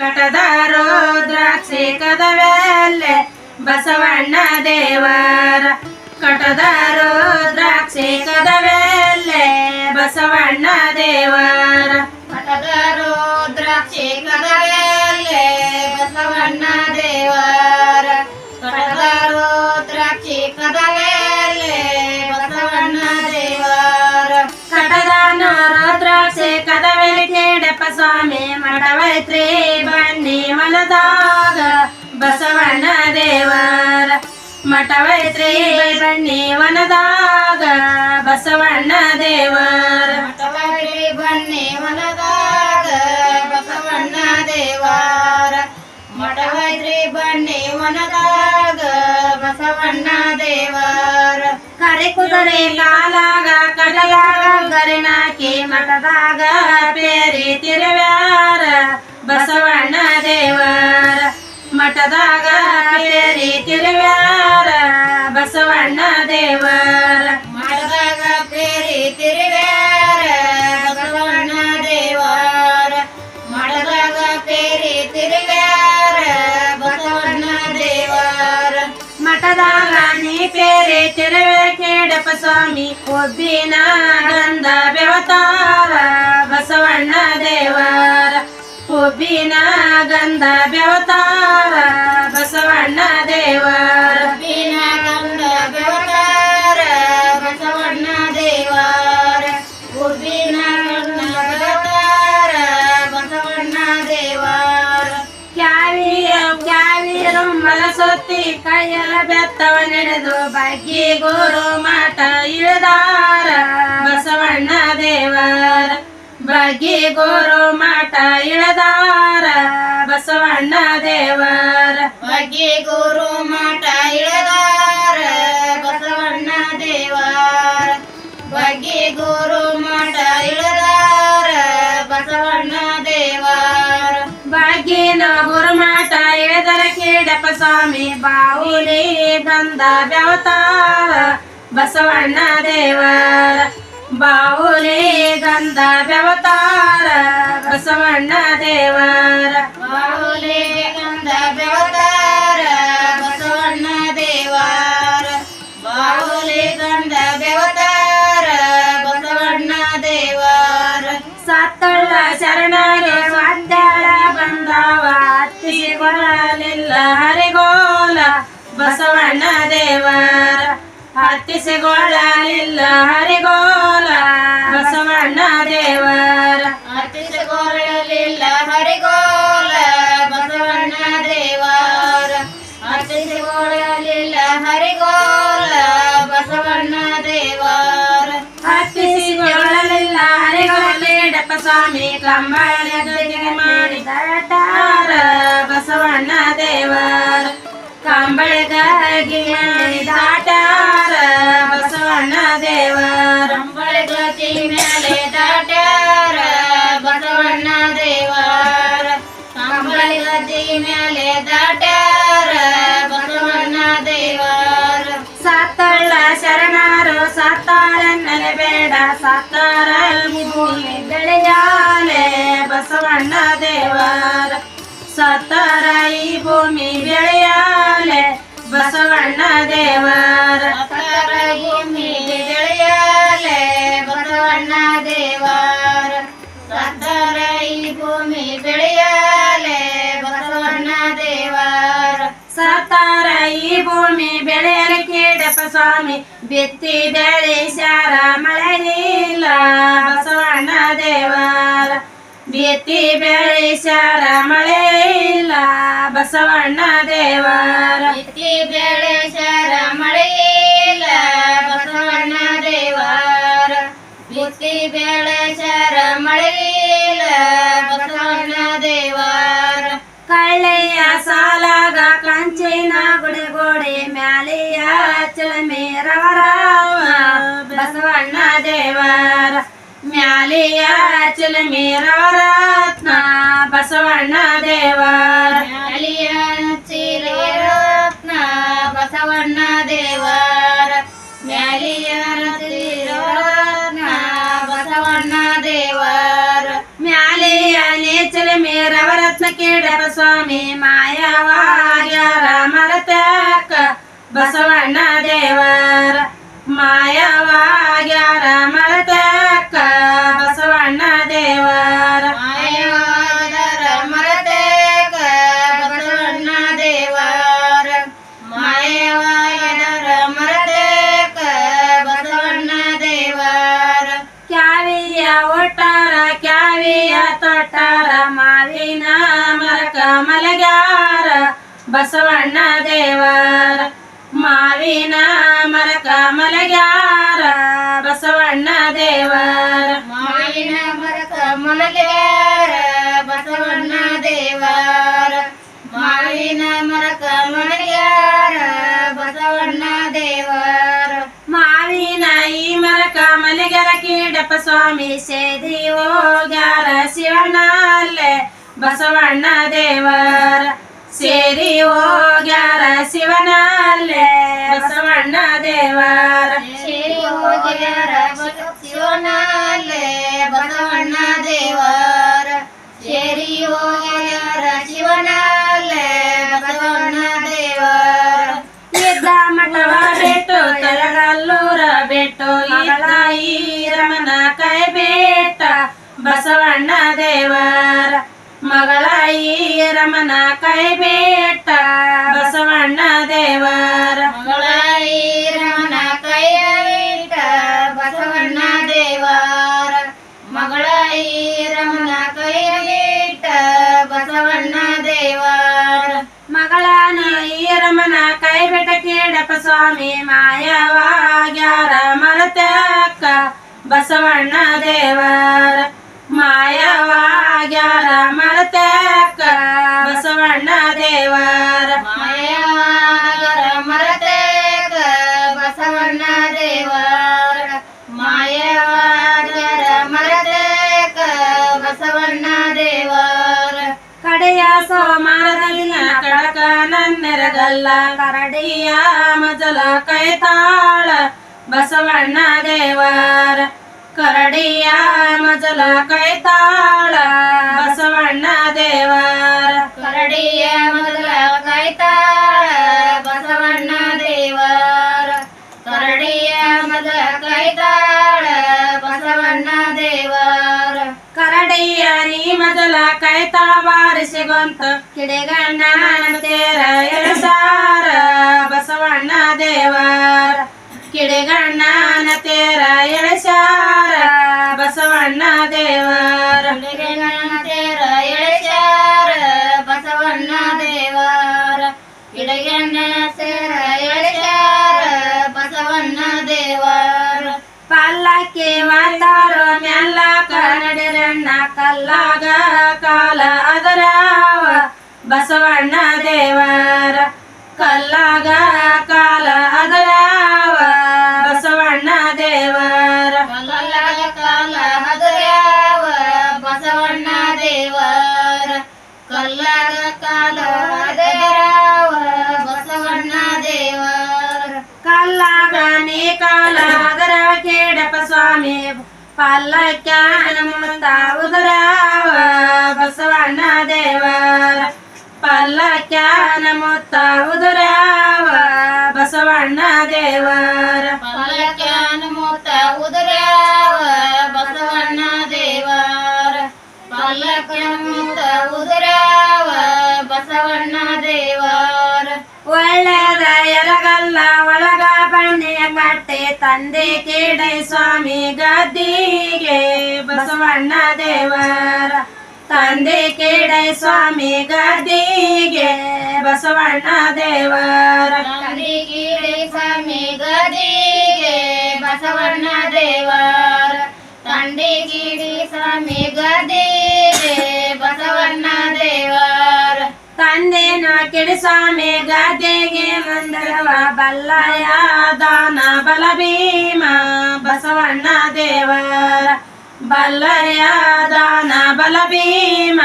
ಕಟದಾರೋ ದ್ರಾಕ್ಷಿ ಕದವೆಲ್ಲೆ ಬಸವಣ್ಣ ದೇವರ. ಕಟದಾರೋ ದ್ರಾಕ್ಷಿ ಕದವೆಲ್ಲೆ ಬಸವಣ್ಣ ದೇವರ. ದ್ರಾಕ್ಷಿ ಕದವೆಲ್ಲೆ स्वामी मडवैत्री बंडी मलदाग बसवण देवर. मटवैत्री बंडी वनदाग बसवण देवर. मटवैत्री बंडी वनदाग बसवण देवर. मटवैत्री बंडी वनदाग बसवण देवर. ಕರೆ ಕುದುರೆ ಕಾಲಾಗ ಕಡಲಾಗ ಗರಿನಾಕಿ ಮಠದಾಗ ಪೇರಿ ತಿರುವ್ಯಾರ ಬಸವಣ್ಣ ದೇವರ ಮಠದಾಗ ಪೇರಿ ತಿರುವ್ಯಾರ ಬಸವಣ್ಣ ದೇವರ ಸ್ವಾಮಿ ಒಬ್ಬಿನ ಗಂಧ ಬೆವತಾರ ಬಸವಣ್ಣ ದೇವರ ಒಬ್ಬಿನ ಗಂಧ ಬೆವತಾರ ಬಸವಣ್ಣ ದೇವರ ಕೈಯಲ್ಲ ಕೈಯಲ ಬೆತ್ತವ ನಡೆದು ಬಗ್ಗಿ ಗುರು ಮಾಟ ಇಳಿದಾರ. ಬಸವಣ್ಣ ದೇವರ ಬಗ್ಗಿ ಗುರು ಮಾಟ ಇಳದಾರ. ಬಸವಣ್ಣ ದೇವರ ಬಗ್ಗೆ ಗುರು ಮಾಟ ಇಳದಾರ. ಎದರ ಕೇಡಪ್ಪ ಸ್ವಾಮಿ ಬಾವುಲಿ ಗಂಧ ಬೆವತಾರ ಬಸವಣ್ಣ ದೇವರ ಬಾವುಲಿ ಗಂಧ ಬೆವತಾರ ಬಸವಣ್ಣ ದೇವರ ದೇವರ ಹತ್ತಿಸಿಕೊಳ್ಳಲಿಲ್ಲ ಹರಿಗೋಲ ಬಸವಣ್ಣ ದೇವರ ಅತಿಸಿಕೊಳ್ಳಲಿಲ್ಲ ಹರಿಗೋಲ ಬಸವಣ್ಣ ದೇವರ ಅತಿಸಿಕೊಳ್ಳಲಿಲ್ಲ ಹರಿಗೋಲ ಬಸವಣ್ಣ ದೇವರ ಹತ್ತಿಸಿಕೊಳ್ಳಲಿಲ್ಲ ಹರಿಗೋಲೇಡಪ್ಪ ಸ್ವಾಮಿ ಕಂಬಳ ಮಾಡಿದ ಟಾರ ಬಸವಣ್ಣ ದೇವರ ಕಂಬಳಗಾಗಿ ಮಾಡಿದಾಟಾರ ಬಸವಣ್ಣ ದೇವರ. ಕಂಬಳಗತಿ ಮೇಲೆ ದಾಟಾರ ಬಸವಣ್ಣ ದೇವರ. ಕಂಬಳಗತಿ ಮೇಲೆ ದಾಟಾರ ಬಸವಣ್ಣ ದೇವರ. ಸತ್ತಳ್ಳ ಶರಣರು ಸತ್ತಾರನ್ನಲೆ ಬೇಡ. ಸತ್ತಾರ ಬೆಳೆಯಾಲೆ ಬಸವಣ್ಣ ದೇವರ. ಸತ್ತಾರ ಈ ಭೂಮಿ ಬೆಳೆಯಾಲೆ ಬಸವಣ್ಣ ದೇವರ ಸತ್ತರ ಭೂಮಿ ಬೆಳೆಯಲೆ ಬಸವಣ್ಣ ದೇವರ ಸತ್ತರ ಈ ಭೂಮಿ ಬೆಳೆಯಲೆ ಬಸವಣ್ಣ ದೇವರ ಸತ್ತಾರ ಈ ಭೂಮಿ ಬೆಳೆಯಲು ಕೇಡಪ್ಪ ಸ್ವಾಮಿ ಬಿತ್ತಿ ಬೆಳೆಸ್ಯಾರ ಮಳೆಯಿಲ್ಲ ಬಸವಣ್ಣ ದೇವರ ಬಿತ್ತಿ ಬೆಳೆಸ್ಯಾರ ಇಲ್ಲ ಬಸವಣ್ಣ ದೇವರ. ಶಾರ ಮಳೆ ಇಲ್ಲ ಬಸವಣ್ಣ ದೇವರ. ಬಿತ್ತಿ ಮಳೆ ಇಲ್ಲ ಬಸವಣ್ಣ ದೇವರ. ಕಳ್ಳೆಯ ಸಾಲಾಗ ಕಂಚಿನ ಗುಡಿ ಗೋಡೆ ಮ್ಯಾಲೆಯ ಚಲಮೇರವರ ಮ್ಯಾಲೆಯ ಚಿಲಮೆ ರವರತ್ನ ಬಸವಣ್ಣ ದೇವರ ಮ್ಯಾಲಿಯ ಚಿಲೆ ರತ್ನ ಬಸವಣ್ಣ ದೇವರ ಮ್ಯಾಲಿಯ ರತ್ನ ಬಸವಣ್ಣ ದೇವರ ಮ್ಯಾಲೆಯ ನೇಚಲ ಮೇರವರತ್ನ ಕೇಳರ ಸ್ವಾಮಿ ಮಾಯವಾಗ್ಯಾರ ಮರತ್ಯಾಕ ಬಸವಣ್ಣ ದೇವರ ಮಾಯವಾಗ್ಯಾರ ಬಸವಣ್ಣ ದೇವರ ಮಾವಿನ ಮರ ಮಲಗ್ಯಾರ ಬಸವಣ್ಣ ದೇವರ ಮಾವಿನ ಮರ ಮಲಗ್ಯಾರ ಬಸವಣ್ಣ ದೇವರ ಮಾವಿನ ಮರ ಮಲಗ್ಯಾರ ಬಸವಣ್ಣ ದೇವರ ಮಾವಿನ ಈ ಮರ ಮಲಗ್ಯಾರ ಕೀಡಪ್ಪ ಸ್ವಾಮಿ ಸೇದಿ ಹೋಗ್ಯಾರ ಶಿವನಲ್ಲೇ ಬಸವಣ್ಣ ದೇವರ ಸೇರಿ ಹೋಗ್ಯಾರ ಶಿವನಲ್ಲೇ ಬಸವಣ್ಣ ದೇವರ ಸೇರಿ ಹೋಗ್ಯಾರ ಶಿವನಲ್ಲೇ ಬಸವಣ್ಣ ದೇವರ ಸೇರಿ ಹೋಗ್ಯಾರ ಶಿವನಲ್ಲೇ ಬಸವಣ್ಣ ದೇವರ ಇದ್ದ ಮಠವ ಬಿಟ್ಟು ತರಗಲ್ಲೂರ ಬಿಟ್ಟು ಇದ್ದ ಈರಮನ ಕೈ ಬೇಟ ಬಸವಣ್ಣ ದೇವರ ಮಗಳ ರಮನ ಕೈ ಬೇಟ ಬಸವಣ್ಣ ದೇವರ ಮಗಳಾಯಿ ರಮನ ಕೈ ಇಟ್ಟ ಬಸವಣ್ಣ ದೇವರ ಮಗಳಾಯಿ ರಮನ ಕೈ ಬೇಟ ಬಸವಣ್ಣ ದೇವರ ಮಗಳನ ರಮನ ಕೈ ಬಿಟ್ಟ ಕೇಡಪ್ಪ ಸ್ವಾಮಿ ಮಾಯವಾಗ್ಯಾರ ಮರತಕ್ಕ ಬಸವಣ್ಣ ದೇವರ ಮಾಯವಾಗ್ಯಾರ ಬಸವಣ್ಣ ದೇವರ ಮಾಯವಾಗರ ಮರತೇಕ ಬಸವಣ್ಣ ದೇವರ ಮಾಯವಾಗರ ಮರತೇಕ ಬಸವಣ್ಣ ದೇವರ ಕಡೆಯ ಸೋಮಾರದಲ್ಲಿನ ಕಡಕ ನನ್ನೆರಗಲ್ಲ ಕರಡಿಯ ಮಜಲ ಕೈತಾಳ ಬಸವಣ್ಣ ದೇವರ ಕರಡಿಯ ಮಜಲ ಕೈತಾಳ ಬಸವಣ್ಣ ದೇವರ ಕರಡಿಯ ಮೊದಲ ಕಾಯ್ತ ಬಸವಣ್ಣ ದೇವರ. ಕರಡಿಯ ಮೊದಲ ಕಾಯ್ತಾಳ ಬಸವಣ್ಣ ದೇವರ. ಕರಡಿಯ ನೀ ಮೊದಲ ಕಾಯ್ತ ಬಾರಿಸಿಗೊಂತ ಕಿಡೆಗಣ್ಣ ತೇರ ಎಳಸಾರ ಬಸವಣ್ಣ ದೇವರ. ಕಿಡೆಗಣ್ಣ ತೇರ ಇಡಗಣ್ಣ ಸೇರ ಎಳೆಸಾರ ಬಸವಣ್ಣ ದೇವರ. ಪಲ್ಲಕ್ಕಿ ಮಾತಾರೋ ಮೆಲ್ಲಕ ನಡಿರಣ್ಣ ಕಲ್ಲಾಗ ಕಾಲ ಅದರಾವ ಬಸವಣ್ಣ ದೇವರ ಪಲ್ಲಕ್ಯಾನ ಮುಂದ ಉದರಾವ ಬಸವಣ್ಣ ದೇವರ ಪಲ್ಲಕ್ಯಾನ ಮುತ್ತ ಉದರಾವ ಬಸವಣ್ಣ ದೇವರ ತಂದೆ ಕೇಡೈ ಸ್ವಾಮಿ ಗದ್ದಿಗೆ ಬಸವಣ್ಣ ದೇವರ ತಂದೆ ಕೇಡೈ ಸ್ವಾಮಿ ಗದ್ದಿಗೆ ಬಸವಣ್ಣ ದೇವರ ತಂದಿ ಕೀಳಿ ಸ್ವಾಮಿ ಗದಿಗೆ ಬಸವಣ್ಣ ದೇವರ ತಂಡಿ ಕೀಳಿ ಸ್ವಾಮಿ ಗದಿಗೆ ತಂದೆನ ಕಿಡಿ ಸ್ವಾಮಿ ಗದ್ದೆಗೆ ಮಂದರವ ಬಲ್ಲಯ ದಾನ ಬಲ ಭೀಮ ಬಸವಣ್ಣ ದೇವರ ಬಲ್ಲಯ ದಾನ ಬಲ ಭೀಮ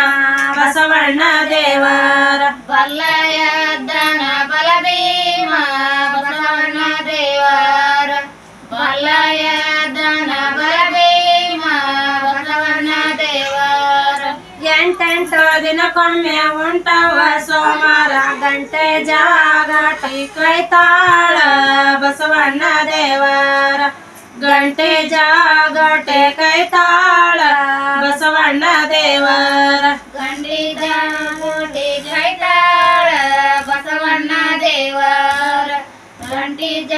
ಬಸವಣ್ಣ ದೇವರ ಬಲ್ಲಯ ಭೀಮ ಬಸವಣ್ಣ ದೇವರ ಎಂಟೆಂಟು ದಿನಕ್ಕೊಮ್ಮೆ ಹೊಂಟವ ಸೋಮಾರ ಗಂಟೆ ಜಾಗಟಿ ಕೈತಾಳ ಬಸವಣ್ಣ ದೇವರ ಗಂಟೆ ಜಾಗಟೆ ಕೈತಾಳ ಬಸವಣ್ಣ ದೇವರ ಗಂಡಿದ ಗುಡಿ ಜೈತಾಳ ಬಸವಣ್ಣ ದೇವರ ಗಂಟಿಜ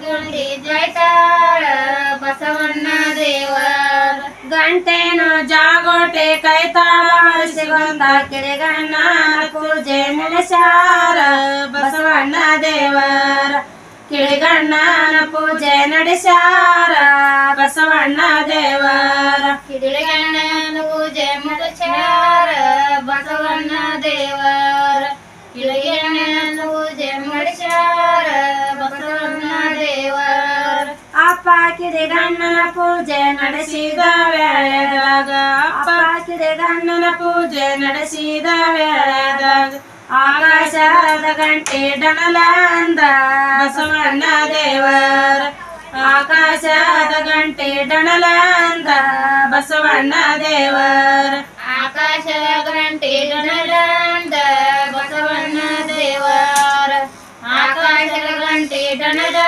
ಗುಡಿ ಜೈತಾಳ ಬಸವಣ್ಣ ದೇವರ ಗಂಟೆನು ಜಾಗೋಟೆ ಕೈತಾಳ ಮನಸ್ಸಿಗೊಂದ ಕೆರೆಗಣ್ಣ ಪೂಜೆ ನಡೆಸಾರ ಬಸವಣ್ಣ ದೇವರ ಕಿಳಿಗಣ್ಣನ ಪೂಜೆ ನಡೆಸಾರ ಬಸವಣ್ಣ ದೇವರ ಕಿಡಿಗಣ್ಣನ ಪೂಜೆ ಅಪ್ಪ ಕಿಡಿಗಣ್ಣನ ಪೂಜೆ ನಡೆಸಿದ ವೇಳೆದಾಗ ಅಪ್ಪ ಕಿಡಿಗಣ್ಣನ ಪೂಜೆ ನಡೆಸಿದ ವೇಳೆದಾಗ ಆಕಾಶದ ಗಂಟೆ ಡಣಲಂದ ಬಸವಣ್ಣ ದೇವರ ಆಕಾಶದ ಗಂಟೆ ಡಣಲಂದ ಬಸವಣ್ಣ ದೇವರ ಆಕಾಶದ ಗಂಟೆ ಡಣದಂದ ಬಸವಣ್ಣ ದೇವರ ಆಕಾಶದ ಗಂಟೆ ಡಣದ